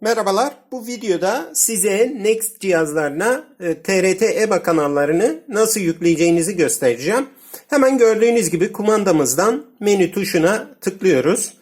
Merhabalar. Bu videoda size Next cihazlarına e, TRT EBA kanallarını nasıl yükleyeceğinizi göstereceğim. Hemen gördüğünüz gibi kumandamızdan menü tuşuna tıklıyoruz.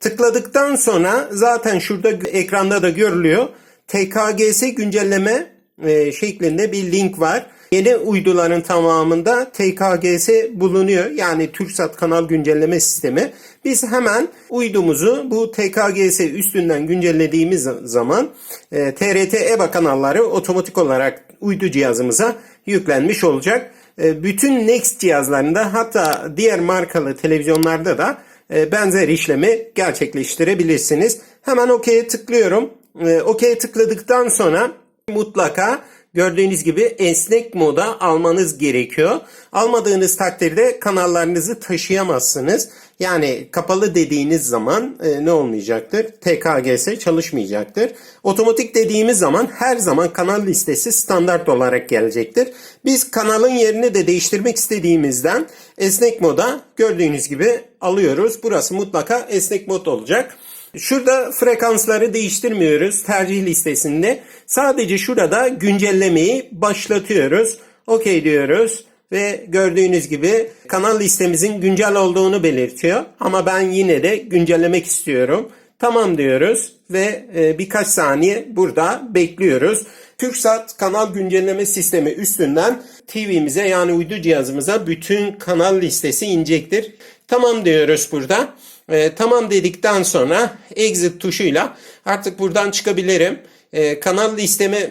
Tıkladıktan sonra zaten şurada ekranda da görülüyor. TKGS güncelleme e, şeklinde bir link var. Yeni uyduların tamamında TKGS bulunuyor. Yani TürkSat kanal güncelleme sistemi. Biz hemen uydumuzu bu TKGS üstünden güncellediğimiz zaman e, TRT EBA kanalları otomatik olarak uydu cihazımıza yüklenmiş olacak. E, bütün Next cihazlarında hatta diğer markalı televizyonlarda da e, benzer işlemi gerçekleştirebilirsiniz. Hemen OK'ye tıklıyorum. E, OK'ye tıkladıktan sonra mutlaka gördüğünüz gibi esnek moda almanız gerekiyor. Almadığınız takdirde kanallarınızı taşıyamazsınız. Yani kapalı dediğiniz zaman e, ne olmayacaktır? TKGS çalışmayacaktır. Otomatik dediğimiz zaman her zaman kanal listesi standart olarak gelecektir. Biz kanalın yerini de değiştirmek istediğimizden esnek moda gördüğünüz gibi alıyoruz. Burası mutlaka esnek mod olacak. Şurada frekansları değiştirmiyoruz tercih listesinde. Sadece şurada güncellemeyi başlatıyoruz. OK diyoruz ve gördüğünüz gibi kanal listemizin güncel olduğunu belirtiyor. Ama ben yine de güncellemek istiyorum. Tamam diyoruz ve e, birkaç saniye burada bekliyoruz. TürkSat kanal güncelleme sistemi üstünden TV'mize yani uydu cihazımıza bütün kanal listesi inecektir. Tamam diyoruz burada. E, tamam dedikten sonra exit tuşuyla artık buradan çıkabilirim. E, kanal listemi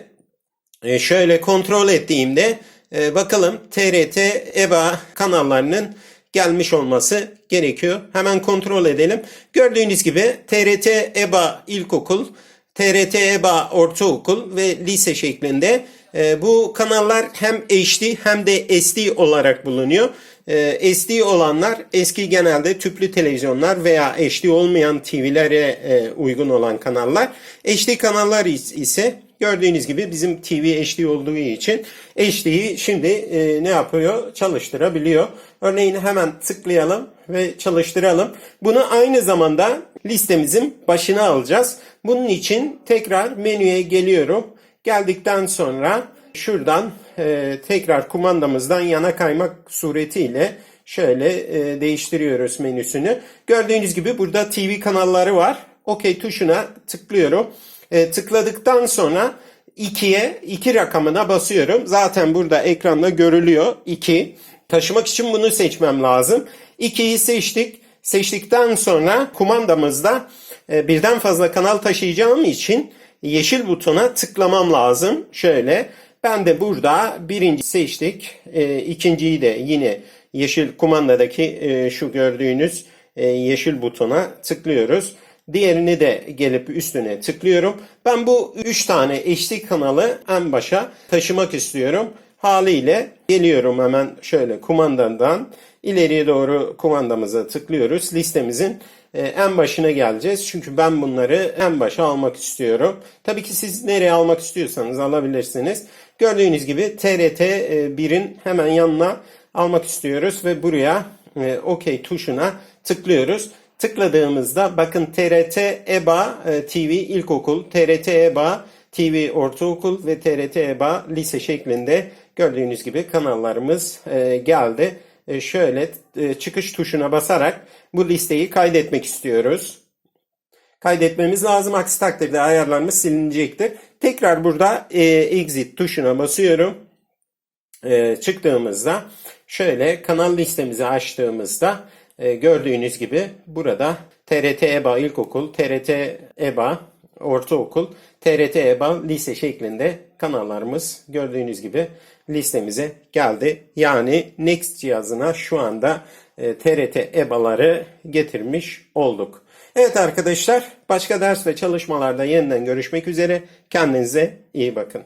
e, şöyle kontrol ettiğimde e, bakalım TRT EBA kanallarının gelmiş olması gerekiyor. Hemen kontrol edelim. Gördüğünüz gibi TRT EBA İlkokul, TRT EBA Ortaokul ve lise şeklinde e, bu kanallar hem HD hem de SD olarak bulunuyor. E, SD olanlar eski genelde tüplü televizyonlar veya HD olmayan TV'lere e, uygun olan kanallar. HD kanallar ise gördüğünüz gibi bizim TV HD olduğu için HD'yi şimdi e, ne yapıyor? Çalıştırabiliyor. Örneğin hemen tıklayalım ve çalıştıralım. Bunu aynı zamanda listemizin başına alacağız. Bunun için tekrar menüye geliyorum. Geldikten sonra şuradan e, tekrar kumandamızdan yana kaymak suretiyle şöyle e, değiştiriyoruz menüsünü. Gördüğünüz gibi burada TV kanalları var. OK tuşuna tıklıyorum. E, tıkladıktan sonra 2'ye 2 rakamına basıyorum. Zaten burada ekranda görülüyor 2. Taşımak için bunu seçmem lazım. 2'yi seçtik. Seçtikten sonra kumandamızda e, birden fazla kanal taşıyacağım için yeşil butona tıklamam lazım. Şöyle ben de burada birinci seçtik. E, ikinciyi de yine yeşil kumandadaki e, şu gördüğünüz e, yeşil butona tıklıyoruz. Diğerini de gelip üstüne tıklıyorum. Ben bu 3 tane HD kanalı en başa taşımak istiyorum. Haliyle geliyorum hemen şöyle kumandadan ileriye doğru kumandamıza tıklıyoruz. Listemizin e, en başına geleceğiz. Çünkü ben bunları en başa almak istiyorum. Tabii ki siz nereye almak istiyorsanız alabilirsiniz. Gördüğünüz gibi TRT 1'in hemen yanına almak istiyoruz ve buraya e, OK tuşuna tıklıyoruz. Tıkladığımızda bakın TRT EBA e, TV İlkokul, TRT EBA TV Ortaokul ve TRT EBA Lise şeklinde gördüğünüz gibi kanallarımız e, geldi. E, şöyle çıkış tuşuna basarak bu listeyi kaydetmek istiyoruz. Kaydetmemiz lazım. Aksi takdirde ayarlarımız silinecektir. Tekrar burada exit tuşuna basıyorum. Çıktığımızda şöyle kanal listemizi açtığımızda e, gördüğünüz gibi burada TRT EBA İlkokul, TRT EBA Ortaokul, TRT EBA Lise şeklinde kanallarımız gördüğünüz gibi listemize geldi. Yani Next cihazına şu anda e, TRT EBA'ları getirmiş olduk. Evet arkadaşlar başka ders ve çalışmalarda yeniden görüşmek üzere. Kendinize iyi bakın.